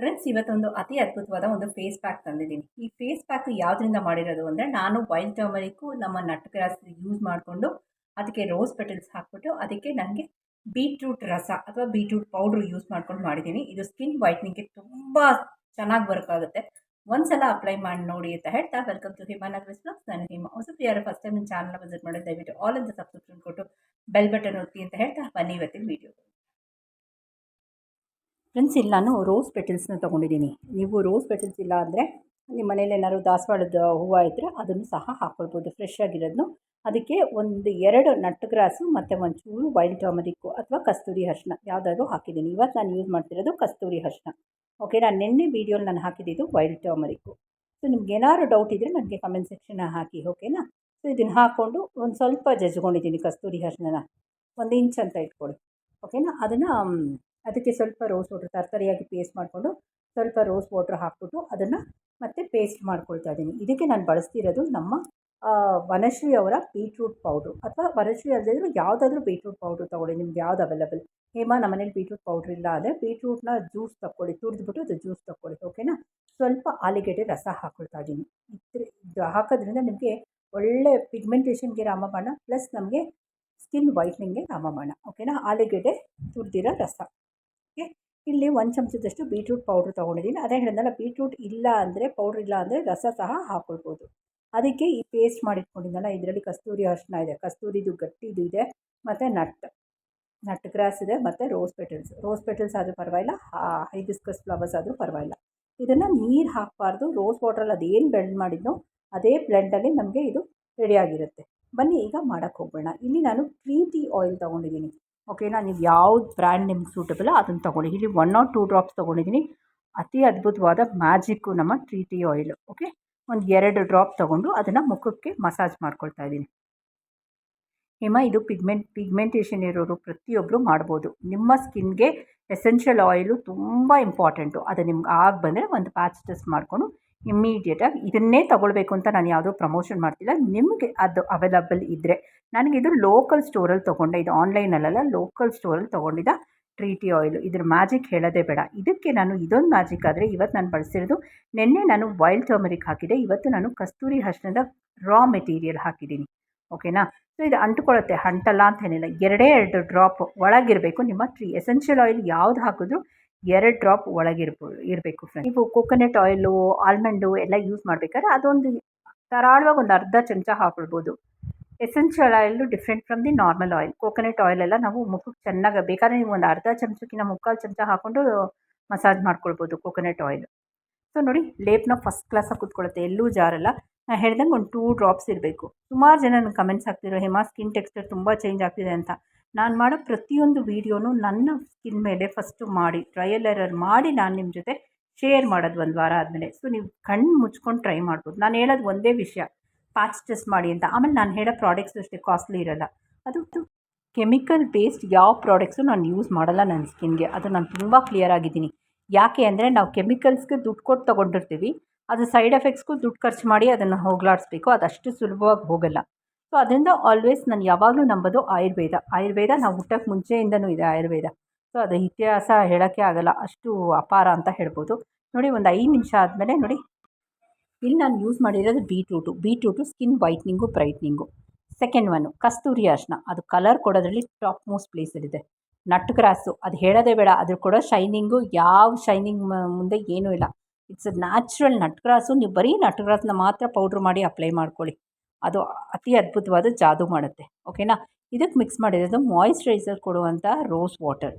Friends ಇವತ್ತೊಂದು ಅತಿ ಅದ್ಭುತವಾದ ಒಂದು ಫೇಸ್ ಪ್ಯಾಕ್ ತಂದಿದ್ದೀನಿ. ಈ ಫೇಸ್ ಪ್ಯಾಕ್ ಯಾವುದರಿಂದ ಮಾಡಿರೋದು ಅಂದರೆ, ನಾನು ವೈಲ್ಡ್ ಟರ್ಮರಿಕ್ಕು ನಮ್ಮ ನಟ್ ಗ್ರಾಸ್ ಯೂಸ್ ಮಾಡಿಕೊಂಡು ಅದಕ್ಕೆ ರೋಸ್ ಪೆಟಲ್ಸ್ ಹಾಕ್ಬಿಟ್ಟು ಅದಕ್ಕೆ ನನಗೆ ಬೀಟ್ರೂಟ್ ರಸ ಅಥವಾ ಬೀಟ್ರೂಟ್ ಪೌಡ್ರ್ ಯೂಸ್ ಮಾಡ್ಕೊಂಡು ಮಾಡಿದ್ದೀನಿ. ಇದು ಸ್ಕಿನ್ ವೈಟ್ನಿಂಗ್ಗೆ ತುಂಬ ಚೆನ್ನಾಗಿ ವರ್ಕ್ ಆಗುತ್ತೆ. ಒಂದ್ಸಲ ಅಪ್ಲೈ ಮಾಡಿ ನೋಡಿ ಅಂತ ಹೇಳ್ತಾ ವೆಲ್ಕಮ್ ಟು ಹಿಮಾನಗರ್ ಬ್ಲಾಗ್ಸ್ ನಾನು ಹಿಮ ಯಾರು ಫಸ್ಟ್ ಟೈಮ್ ನಿಮ್ಮ ಚಾನಲ್ ವಿಸಿಟ್ ಮಾಡಿ ದಯವಿಟ್ಟು ಆಲ್ ಅಂತ ಸಬ್ಸ್ಕ್ರಿಪ್ಷನ್ ಕೊಟ್ಟು ಬೆಲ್ ಬಟನ್ ಒತ್ತಿ ಅಂತ ಹೇಳ್ತಾ ಬನ್ನಿ ಇವತ್ತಿನ ವೀಡಿಯೋ ಫ್ರೆಂಡ್ಸ್ ಇಲ್ಲಿ ನಾನು ರೋಸ್ ಪೆಟಲ್ಸ್ನ ತೊಗೊಂಡಿದ್ದೀನಿ. ನೀವು ರೋಸ್ ಪೆಟಲ್ಸ್ ಇಲ್ಲ ಅಂದರೆ ನಿಮ್ಮ ಮನೇಲಿ ಏನಾದ್ರು ದಾಸವಾಳದ ಹೂವು ಇದ್ದರೆ ಅದನ್ನು ಸಹ ಹಾಕ್ಕೊಳ್ಬೋದು ಫ್ರೆಶ್ ಆಗಿರೋದನ್ನು ಅದಕ್ಕೆ ಒಂದು ಎರಡು ನಟ್ಟು ಗ್ರಾಸು ಮತ್ತು ಒಂಚೂರು ವೈಲ್ಡ್ ಟರ್ಮರಿಕ್ಕು ಅಥವಾ ಕಸ್ತೂರಿ ಹರ್ಷಣ ಯಾವುದಾದ್ರು ಹಾಕಿದ್ದೀನಿ. ಇವತ್ತು ನಾನು ಯೂಸ್ ಮಾಡ್ತಿರೋದು ಕಸ್ತೂರಿ ಹರ್ಷಣ ಓಕೆ ನಾನು ನಿನ್ನೆ ವೀಡಿಯೋಲಿ ನಾನು ಹಾಕಿದ್ದು ವೈಲ್ಡ್ ಟರ್ಮರಿಕ್ಕು ಸೊ ನಿಮ್ಗೆ ಏನಾದ್ರು ಡೌಟ್ ಇದ್ದರೆ ನನಗೆ ಕಮೆಂಟ್ ಸೆಕ್ಷನ್ ಹಾಕಿ ಓಕೆನಾ ಸೊ ಇದನ್ನು ಹಾಕ್ಕೊಂಡು ಒಂದು ಸ್ವಲ್ಪ ಜಜ್ಕೊಂಡಿದ್ದೀನಿ ಕಸ್ತೂರಿ ಹರ್ಷಣನ ಒಂದು ಇಂಚ್ ಅಂತ ಇಟ್ಕೊಳ್ಳಿ. ಓಕೆನಾ ಅದನ್ನು ಅದಕ್ಕೆ ಸ್ವಲ್ಪ ರೋಸ್ ವಾಟ್ರ್ ತರತರಿಯಾಗಿ ಪೇಸ್ಟ್ ಮಾಡಿಕೊಂಡು ಸ್ವಲ್ಪ ರೋಸ್ ವಾಟ್ರ್ ಹಾಕ್ಬಿಟ್ಟು ಅದನ್ನು ಮತ್ತೆ ಪೇಸ್ಟ್ ಮಾಡ್ಕೊಳ್ತಾ ಇದ್ದೀನಿ. ಇದಕ್ಕೆ ನಾನು ಬಳಸ್ತಿರೋದು ನಮ್ಮ ವನಶ್ರೀ ಅವರ ಬೀಟ್ರೂಟ್ ಪೌಡ್ರು ಅಥವಾ ವನಶ್ರೀ ಅಲ್ಲದಿದ್ರು ಯಾವುದಾದ್ರೂ ಬೀಟ್ರೂಟ್ ಪೌಡ್ರು ತೊಗೊಳ್ಳಿ, ನಿಮ್ಗೆ ಯಾವ್ದು ಅವೈಲಬಲ್ ಹೇಮಾ, ನಮ್ಮ ಮನೇಲಿ ಬೀಟ್ರೂಟ್ ಪೌಡ್ರ್ ಇಲ್ಲ ಅಂದರೆ ಬೀಟ್ರೂಟ್ನ ಜ್ಯೂಸ್ ತಗೊಳ್ಳಿ ತುರಿದ್ಬಿಟ್ಟು ಅದು ಜ್ಯೂಸ್ ತಗೊಳ್ಳಿ ಓಕೆನಾ ಸ್ವಲ್ಪ ಆಲಿಗೆಡ್ಡೆ ರಸ ಹಾಕ್ಕೊಳ್ತಾ ಇದ್ದೀನಿ. ಇದು ಹಾಕೋದ್ರಿಂದ ನಿಮಗೆ ಒಳ್ಳೆ ಪಿಗ್ಮೆಂಟೇಷನ್ಗೆ ರಾಮಬಾಣ ಪ್ಲಸ್ ನಮಗೆ ಸ್ಕಿನ್ ವೈಟ್ನಿಂಗ್ಗೆ ರಾಮಬಾಣ ಓಕೆನಾ ಆಲೂಗೆಡ್ಡೆ ತುರಿದಿರೋ ರಸ. ಓಕೆ ಇಲ್ಲಿ ಒಂದು ಚಮಚದಷ್ಟು ಬೀಟ್ರೂಟ್ ಪೌಡ್ರ್ ತೊಗೊಂಡಿದ್ದೀನಿ ಅದೇ ಹೇಳಿದ್ನಲ್ಲ ಬೀಟ್ರೂಟ್ ಇಲ್ಲ ಅಂದರೆ ಪೌಡ್ರ್ ಇಲ್ಲ ಅಂದರೆ ರಸ ಸಹ ಹಾಕ್ಕೊಳ್ಬೋದು ಅದಕ್ಕೆ ಈ ಪೇಸ್ಟ್ ಮಾಡಿಟ್ಕೊಂಡಿದ್ದಲ್ಲ ಇದರಲ್ಲಿ ಕಸ್ತೂರಿ ಅರಿಶಿನ ಇದೆ. ಕಸ್ತೂರಿದು ಗಟ್ಟಿದು ಇದೆ, ಮತ್ತು ನಟ್ ನಟ್ ಗ್ರಾಸ್ ಇದೆ, ಮತ್ತು ರೋಸ್ ಪೆಟಲ್ಸ್ ರೋಸ್ ಪೆಟಲ್ಸ್ ಆದರೂ ಪರವಾಗಿಲ್ಲ ಹೈಬಿಸ್ಕಸ್ ಫ್ಲವರ್ಸ್ ಆದರೂ ಪರವಾಗಿಲ್ಲ. ಇದನ್ನು ನೀರು ಹಾಕಬಾರ್ದು. ರೋಸ್ ವಾಟ್ರಲ್ಲಿ ಅದೇನು ಬ್ಲೆಂಡ್ ಮಾಡಿದ್ನೋ, ಅದೇ ಬ್ಲೆಂಡಲ್ಲಿ ನಮಗೆ ಇದು ರೆಡಿಯಾಗಿರುತ್ತೆ ಬನ್ನಿ, ಈಗ ಮಾಡೋಕ್ಕೆ ಹೋಗೋಣ ಇಲ್ಲಿ ನಾನು ಪ್ರೀತಿ ಆಯಿಲ್ ತೊಗೊಂಡಿದ್ದೀನಿ ಓಕೆನಾ ನೀವು ಯಾವ್ದು ಬ್ರ್ಯಾಂಡ್ ನಿಮ್ಗೆ ಸೂಟಬಲ್ ಅದನ್ನು ತೊಗೊಳ್ಳಿ ಇಲ್ಲಿ ಒನ್ ಆರ್ ಟೂ ಡ್ರಾಪ್ಸ್ ತೊಗೊಂಡಿದ್ದೀನಿ ಅತಿ ಅದ್ಭುತವಾದ ಮ್ಯಾಜಿಕ್ಕು ನಮ್ಮ ಟ್ರೀ ಟಿ ಆಯಿಲ್ ಓಕೆ ಒಂದು ಎರಡು ಡ್ರಾಪ್ ತೊಗೊಂಡು ಅದನ್ನು ಮುಖಕ್ಕೆ ಮಸಾಜ್ ಮಾಡ್ಕೊಳ್ತಾ ಇದ್ದೀನಿ ಹಿಮ, ಇದು ಪಿಗ್ಮೆಂಟ್ ಪಿಗ್ಮೆಂಟೇಷನ್ ಇರೋರು ಪ್ರತಿಯೊಬ್ಬರು ಮಾಡ್ಬೋದು. ನಿಮ್ಮ ಸ್ಕಿನ್ಗೆ ಎಸೆನ್ಷಿಯಲ್ ಆಯಿಲು ತುಂಬ ಇಂಪಾರ್ಟೆಂಟು ಅದು ನಿಮ್ಗೆ ಆಗ ಬಂದರೆ ಒಂದು ಪ್ಯಾಚ್ ಟೆಸ್ಟ್ ಮಾಡಿಕೊಂಡು ಇಮ್ಮಿಡಿಯೇಟಾಗಿ ಇದನ್ನೇ ತೊಗೊಳ್ಬೇಕು ಅಂತ ನಾನು ಯಾವುದೂ ಪ್ರಮೋಷನ್ ಮಾಡ್ತಿಲ್ಲ. ನಿಮಗೆ ಅದು ಅವೈಲಬಲ್ ಇದ್ದರೆ ಇದು ಲೋಕಲ್ ಸ್ಟೋರಲ್ಲಿ ತೊಗೊಂಡೆ. ಇದು ಆನ್ಲೈನಲ್ಲೆಲ್ಲ ಲೋಕಲ್ ಸ್ಟೋರಲ್ಲಿ ತೊಗೊಂಡಿದ್ದ ಟ್ರೀಟಿ ಆಯಿಲು ಇದ್ರ ಮ್ಯಾಜಿಕ್ ಹೇಳೋದೇ ಬೇಡ. ಇದಕ್ಕೆ ನಾನು ಇದೊಂದು ಮ್ಯಾಜಿಕ್ ಆದರೆ ಇವತ್ತು ನಾನು ಬಳಸಿರೋದು ನಿನ್ನೆ ನಾನು ವೈಲ್ಡ್ ಟರ್ಮರಿಕ್ ಹಾಕಿದೆ. ಇವತ್ತು ನಾನು ಕಸ್ತೂರಿ ಅರಿಶಿನದ ರಾ ಮೆಟೀರಿಯಲ್ ಹಾಕಿದ್ದೀನಿ. ಓಕೆನಾ ಸೊ ಇದು ಅಂಟ್ಕೊಳ್ಳುತ್ತೆ ಅಂಟಲ್ಲ ಅಂತ ಏನಿಲ್ಲ. ಎರಡೇ ಎರಡು ಡ್ರಾಪ್ ಒಳಗಿರಬೇಕು. ನಿಮ್ಮ ಟ್ರೀ ಎಸೆನ್ಷಿಯಲ್ ಆಯಿಲ್ ಯಾವ್ದು ಹಾಕಿದ್ರು ಎರಡು ಡ್ರಾಪ್ ಒಳಗಿರ್ಬೋದು ಇರಬೇಕು ಫ್ರೆಂಡ್ ನೀವು ಕೋಕೋನಟ್ ಆಯಿಲು ಆಲ್ಮಂಡು ಎಲ್ಲ ಯೂಸ್ ಮಾಡಬೇಕಾದ್ರೆ ಅದೊಂದು ಧಾರಾಳವಾಗಿ ಒಂದು ಅರ್ಧ ಚಮಚ ಹಾಕೊಳ್ಬೋದು essential oil different from the normal oil coconut ಎಲ್ಲ ನಾವು ಮುಖಕ್ಕೆ ಚೆನ್ನಾಗಿ, ಬೇಕಾದ್ರೆ ನೀವು ಒಂದು ಅರ್ಧ ಚಮಚಕ್ಕಿಂತ ಮುಕ್ಕಾಲು ಚಮಚ ಹಾಕ್ಕೊಂಡು ಮಸಾಜ್ ಮಾಡ್ಕೊಳ್ಬೋದು ಕೋಕೋನಟ್ ಆಯಿಲ್ ಸೊ ನೋಡಿ, ಲೇಪ್ನ ಫಸ್ಟ್ ಕ್ಲಾಸಾಗಿ ಕೂತ್ಕೊಳ್ಳುತ್ತೆ ಎಲ್ಲೂ ಜಾರಲ್ಲ. ನಾನು ಹೇಳ್ದಂಗೆ ಒಂದು ಟೂ ಡ್ರಾಪ್ಸ್ ಇರಬೇಕು. ಸುಮಾರು ಜನ ನನಗೆ ಕಮೆಂಟ್ಸ್ ಹಾಕ್ತಿರೋ ಹೇಮಾ ಸ್ಕಿನ್ ಟೆಕ್ಸ್ಚರ್ ತುಂಬ ಚೇಂಜ್ ಆಗ್ತಿದೆ ಅಂತ. ನಾನು ಮಾಡೋ ಪ್ರತಿಯೊಂದು ವೀಡಿಯೋನು ನನ್ನ ಸ್ಕಿನ್ ಮೇಲೆ ಫಸ್ಟು ಮಾಡಿ ಟ್ರಯಲ್ ಎರರ್ ಮಾಡಿ ನಾನು ನಿಮ್ಮ ಜೊತೆ ಶೇರ್ ಮಾಡೋದು ಒಂದು ವಾರ ಆದಮೇಲೆ. ಸೊ ನೀವು ಕಣ್ಣು ಮುಚ್ಕೊಂಡು ಟ್ರೈ ಮಾಡ್ಬೋದು. ನಾನು ಹೇಳೋದು ಒಂದೇ ವಿಷಯ ಪ್ಯಾಚ್ ಟೆಸ್ಟ್ ಮಾಡಿ ಅಂತ. ಆಮೇಲೆ ನಾನು ಹೇಳೋ ಪ್ರಾಡಕ್ಟ್ಸ್ ಅಷ್ಟೇ ಕಾಸ್ಟ್ಲಿ ಇರೋಲ್ಲ. ಅದು ಕೆಮಿಕಲ್ ಬೇಸ್ಡ್ ಯಾವ ಪ್ರಾಡಕ್ಟ್ಸು ನಾನು ಯೂಸ್ ಮಾಡಲ್ಲ ನನ್ನ ಸ್ಕಿನ್ಗೆ ಅದು ನಾನು ತುಂಬ ಕ್ಲಿಯರ್ ಆಗಿದ್ದೀನಿ. ಯಾಕೆ ಅಂದರೆ ನಾವು ಕೆಮಿಕಲ್ಸ್ಗೆ ದುಡ್ಡು ಕೊಟ್ಟು ತೊಗೊಂಡಿರ್ತೀವಿ. ಅದು ಸೈಡ್ ಎಫೆಕ್ಟ್ಸ್ಗೂ ದುಡ್ಡು ಖರ್ಚು ಮಾಡಿ ಅದನ್ನು ಹೋಗ್ಲಾಡಿಸ್ಬೇಕು. ಅದಷ್ಟು ಸುಲಭವಾಗಿ ಹೋಗಲ್ಲ. ಸೊ ಅದರಿಂದ ಆಲ್ವೇಸ್ ನಾನು ಯಾವಾಗಲೂ ನಂಬೋದು ಆಯುರ್ವೇದ. ಆಯುರ್ವೇದ ನಾವು ಹುಟ್ಟಕ್ಕೆ ಮುಂಚೆಯಿಂದನೂ ಇದೆ ಆಯುರ್ವೇದ. ಸೊ ಅದು ಇತಿಹಾಸ ಹೇಳೋಕ್ಕೆ ಆಗಲ್ಲ. ಅಷ್ಟು ಅಪಾರ ಅಂತ ಹೇಳ್ಬೋದು. ನೋಡಿ, ಒಂದು ಐದು ನಿಮಿಷ ಆದಮೇಲೆ ನೋಡಿ. ಇಲ್ಲಿ ನಾನು ಯೂಸ್ ಮಾಡಿರೋದು beetroot beetroot skin whitening brightening second one ಕಸ್ತೂರಿ ಅರ್ಶನ. ಅದು ಕಲರ್ ಕೊಡೋದ್ರಲ್ಲಿ ಟಾಪ್ ಮೋಸ್ಟ್ ಪ್ಲೇಸಲ್ಲಿದೆ ನಟ್ ಗ್ರಾಸು ಅದು ಹೇಳೋದೇ ಬೇಡ. ಅದ್ರ ಕೊಡೋ ಶೈನಿಂಗು ಯಾವ ಶೈನಿಂಗ್ ಮುಂದೆ ಏನೂ ಇಲ್ಲ. It's a natural nut grass ನೀವು ಬರೀ ನಟ್ ಗ್ರಾಸ್ನ ಮಾತ್ರ ಪೌಡ್ರ್ ಮಾಡಿ ಅಪ್ಲೈ ಮಾಡ್ಕೊಳ್ಳಿ. ಅದು ಅತಿ ಅದ್ಭುತವಾದ ಜಾದು ಮಾಡುತ್ತೆ, ಓಕೆನಾ? ಇದಕ್ಕೆ ಮಿಕ್ಸ್ ಮಾಡಿರೋದು ಮಾಯಿಶ್ಚರೈಸರ್ ಕೊಡುವಂಥ ರೋಸ್ ವಾಟರ್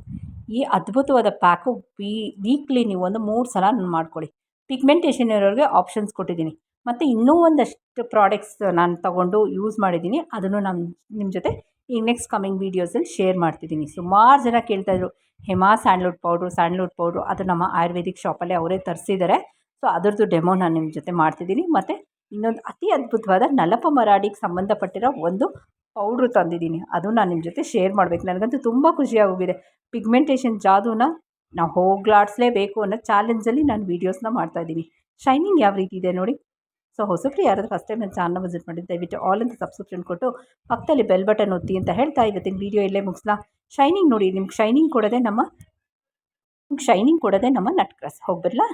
ಈ ಅದ್ಭುತವಾದ ಪ್ಯಾಕು ವೀ ವೀಕ್ಲಿ ನೀವು ಒಂದು ಮೂರು ಸಲ ಮಾಡ್ಕೊಳ್ಳಿ. ಪಿಗ್ಮೆಂಟೇಷನ್ ಇರೋರಿಗೆ ಆಪ್ಷನ್ಸ್ ಕೊಟ್ಟಿದ್ದೀನಿ. ಮತ್ತು ಇನ್ನೂ ಒಂದಷ್ಟು ಪ್ರಾಡಕ್ಟ್ಸ್ ನಾನು ತಗೊಂಡು ಯೂಸ್ ಮಾಡಿದ್ದೀನಿ. ಅದನ್ನು ನಾನು ನಿಮ್ಮ ಜೊತೆ ಈ ನೆಕ್ಸ್ಟ್ ಕಮಿಂಗ್ ವೀಡಿಯೋಸಲ್ಲಿ ಶೇರ್ ಮಾಡ್ತಿದ್ದೀನಿ. ಸುಮಾರು ಜನ ಕೇಳ್ತಾಯಿದ್ರು Hema sandalwood powder sandalwood powder ಅದು ನಮ್ಮ ಆಯುರ್ವೇದಿಕ್ ಶಾಪಲ್ಲೇ ಅವರೇ ತರಿಸಿದ್ದಾರೆ. ಸೊ ಅದರದ್ದು ಡೆಮೋ ನಾನು ನಿಮ್ಮ ಜೊತೆ ಮಾಡ್ತಿದ್ದೀನಿ. ಮತ್ತು ಇನ್ನೊಂದು ಅತಿ ಅದ್ಭುತವಾದ ನಲಪ ಮರಾಡಿಗೆ ಸಂಬಂಧಪಟ್ಟಿರೋ ಒಂದು ಪೌಡ್ರು ತಂದಿದ್ದೀನಿ. ಅದು ನಾನು ನಿಮ್ಮ ಜೊತೆ ಶೇರ್ ಮಾಡಬೇಕು. ನನಗಂತೂ ತುಂಬ ಖುಷಿಯಾಗೋಗಿದೆ. ಪಿಗ್ಮೆಂಟೇಷನ್ ಜಾದೂನ ನಾವು ಹೋಗ್ಲಾಡಿಸ್ಲೇಬೇಕು ಅನ್ನೋ ಚಾಲೆಂಜಲ್ಲಿ ನಾನು ವೀಡಿಯೋಸ್ನ ಮಾಡ್ತಾಯಿದ್ದೀನಿ ಶೈನಿಂಗ್ ಯಾವ ರೀತಿ ಇದೆ ನೋಡಿ. ಸೊ, ಹೊಸಬ್ರು ಯಾರಾದರೂ ಫಸ್ಟ್ ಟೈಮ್ ನನ್ನ ಚಾನಲ್ ವಿಸಿಟ್ ಮಾಡಿದ್ದು ದಯವಿಟ್ಟು ಆಲ್ ಅಂತ ಸಬ್ಸ್ಕ್ರಿಪ್ಷನ್ ಕೊಟ್ಟು ಪಕ್ಕದಲ್ಲಿ ಬೆಲ್ ಬಟನ್ ಒತ್ತಿ ಅಂತ ಹೇಳ್ತಾ ಇವತ್ತಿನ ವೀಡಿಯೋ ಇಲ್ಲೇ ಮುಗಿಸ್ಲಾ. ಶೈನಿಂಗ್ ನೋಡಿ, ನಿಮ್ಗೆ ಶೈನಿಂಗ್ ಕೊಡೋದೇ ನಮ್ಮ ಶೈನಿಂಗ್ ಕೊಡೋದೇ ನಮ್ಮ ನಟ್ ಕ್ರಾಸ್ ಹೋಗ್ಬರಲಾ?